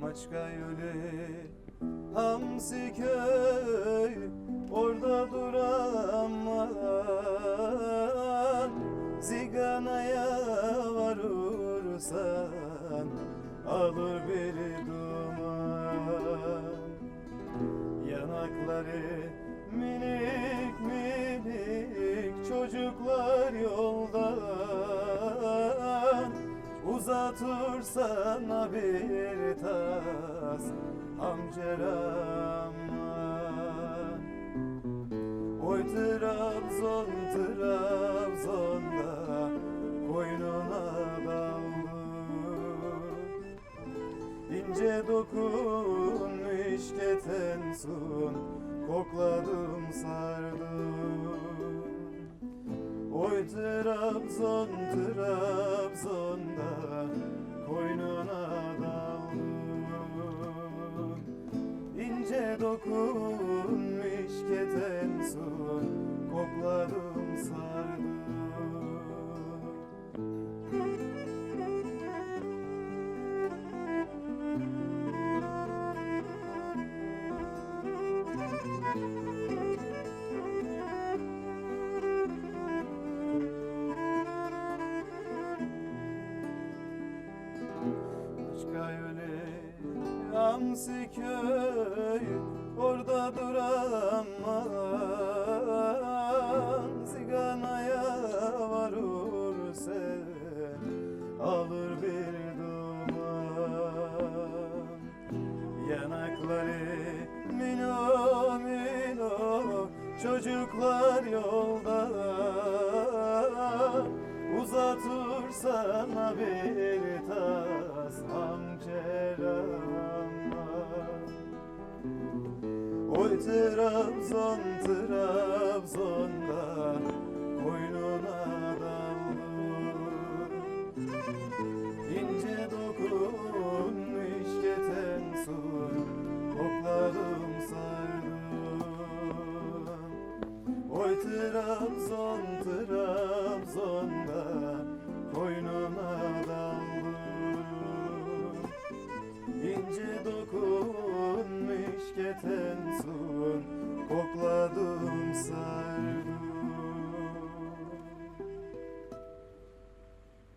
Maçka yolu Hamsi köy Orada duramam Ziganaya varursan Alır biri duman. Yanakları minik minik çocuklar yoldan Uzatırsana bir tas amcerama Oy Trabzon Trabzon'da koynuna daldı İnce dokunmuş keten sun Kokladım sardım. Oy Trabzon Trabzon'da dokunmuş keten sun Kokladım sardım Başka yöne Hamsi köy Orada duramam. Ziganaya varursa Alır bir duman. Yanakları mino mino Çocuklar yolda. Uzatırsana bir tas amcerama Trabzon Trabzon'da Koynuna daldım İnce dokunmuş keten sun Kokladım sardım Oy Trabzon Trabzon'da